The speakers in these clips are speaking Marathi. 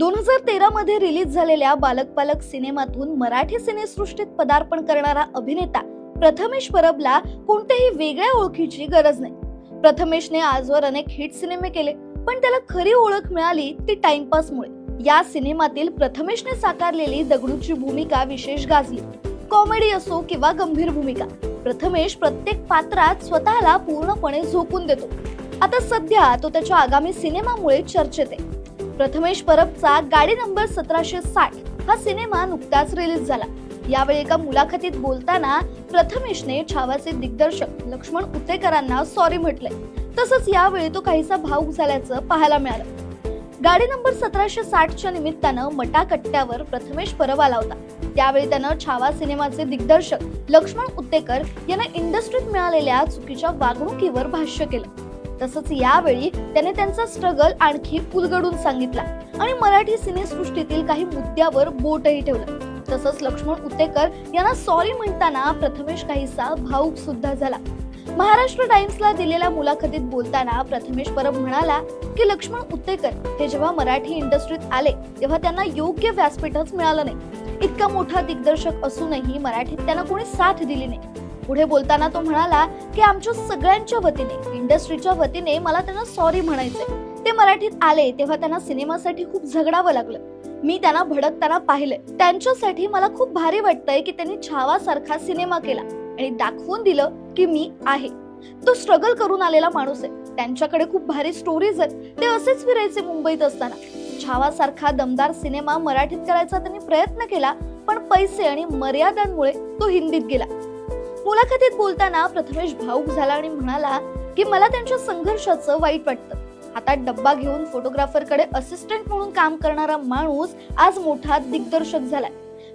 दोन हजार तेरा मध्ये रिलीज झालेल्या बालक पालक सिनेमातून मराठी सिनेसृष्टीत पदार्पण करणारा अभिनेता प्रथमेश परबला कोणत्याही वेगळ्या ओळखीची गरज नाही. प्रथमेशने आजवर अनेक हिट सिनेमे केले पण त्याला खरी ओळख मिळाली ती टाइमपासमुळे. या सिनेमातील प्रथमेशने साकारलेली दगडूची भूमिका विशेष गाजली. कॉमेडी असो किंवा गंभीर भूमिका प्रथमेश प्रत्येक पात्रात स्वतःला पूर्णपणे झोकून देतो. आता सध्या तो त्याच्या आगामी सिनेमामुळे चर्चेत आहे. प्रथमेश परबचा गाडी नंबर सतराशे साठ हा सिनेमा नुकताच रिलीज झाला. यावेळी एका मुलाखतीत बोलताना प्रथमेशने छावाचे दिग्दर्शक लक्ष्मण उतेकरांना सॉरी म्हटलंय. तसंच यावेळी तो काहीसा भाऊक झाल्याचं पाहायला मिळालं. गाडी नंबर सतराशे साठच्या निमित्तानं मटाकट्ट्यावर प्रथमेश परब आला होता. त्यावेळी त्यानं छावा सिनेमाचे दिग्दर्शक लक्ष्मण उत्तेकर यांना इंडस्ट्रीत मिळालेल्या चुकीच्या वागणुकीवर भाष्य केलं. तसंच यावेळी त्याने त्यांचा स्ट्रगल आणखी उलगडून सांगितला आणि मराठी सिनेसृष्टीतील काही मुद्द्यावर बोटही ठेवलं. तसंच लक्ष्मण उत्तेकर यांना सॉरी म्हणताना प्रथमेश काहीसा भाऊक सुद्धा झाला. महाराष्ट्र टाइम्सला दिलेल्या मुलाखतीत बोलताना प्रथमेश परब म्हणाला की लक्ष्मण उत्तेकर हे जेव्हा मराठी इंडस्ट्रीत आले तेव्हा त्यांना योग्य व्यासपीठच मिळालं नाही. इतका मोठा दिग्दर्शक असूनही मराठीत त्यांना कोणी साथ दिली नाही. पुढे बोलताना तो म्हणाला की आमच्या सगळ्यांच्या वतीने इंडस्ट्रीच्या वतीने मला त्यांना सॉरी म्हणायचे ते मराठीत आले तेव्हा त्यांना सिनेमासाठी खूप झगडावं लागलं. मी त्यांना भडकताना पाहिलंय त्यांच्यासाठी मला खूप भारी वाटतंय की त्यांनी छावा सारखा सिनेमा केला आणि दाखवून दिलं की मी आहे. तो स्ट्रगल करून आलेला माणूस आहे. त्यांच्याकडे खूप भारी स्टोरीज आहेत. ते असेच फिरायचे मुंबईत असताना. छावा सारखा दमदार सिनेमा मराठीत करायचा त्यांनी प्रयत्न केला पण पैसे आणि मर्यादांमुळे तो हिंदीत गेला. मुलाखतीत बोलताना प्रथमेश भाऊक झाला आणि म्हणाला की मला त्यांच्या संघर्षाचं वाईट वाटतं. हातात डब्बा घेऊन फोटोग्राफरकडे असिस्टंट म्हणून काम करणारा माणूस आज मोठा दिग्दर्शक झालाय.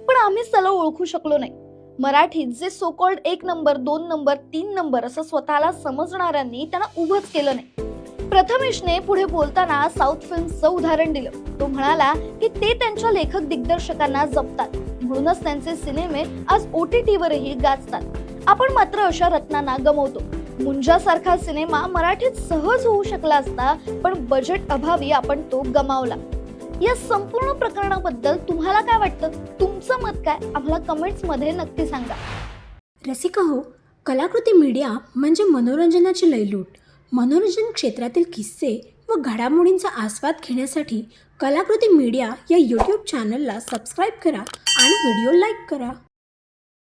पण आम्हीच त्याला ओळखू शकलो नाही. मराठीत जे सोकॉल्ड एक नंबर दोन नंबर तीन नंबर असं स्वतःला समजणाऱ्यांनी त्यांना उभंच केलं नाही. प्रथमेशने पुढे बोलताना साऊथ फिल्मचं उदाहरण दिलं. तो म्हणाला की ते त्यांच्या लेखक दिग्दर्शकांना जपतात. म्हणूनच त्यांचे सिनेमे आज ओ टी टीवरही गाजतात. आपण मात्र अशा रत्नांना गमवतो. मुंजासारखा सिनेमा मराठीत सहज होऊ शकला असता पण बजेट अभावी आपण तो गमावला. या संपूर्ण प्रकरणाबद्दल तुम्हाला काय वाटतं? तुमचं मत काय? आम्हाला कमेंट्समध्ये नक्की सांगा. रसिका हो कलाकृती मीडिया म्हणजे मनोरंजनाची लयलूट. मनोरंजन क्षेत्रातील किस्से व घडामोडींचा आस्वाद घेण्यासाठी कलाकृती मीडिया या यूट्यूब चॅनलला सबस्क्राईब करा आणि व्हिडिओ लाईक करा.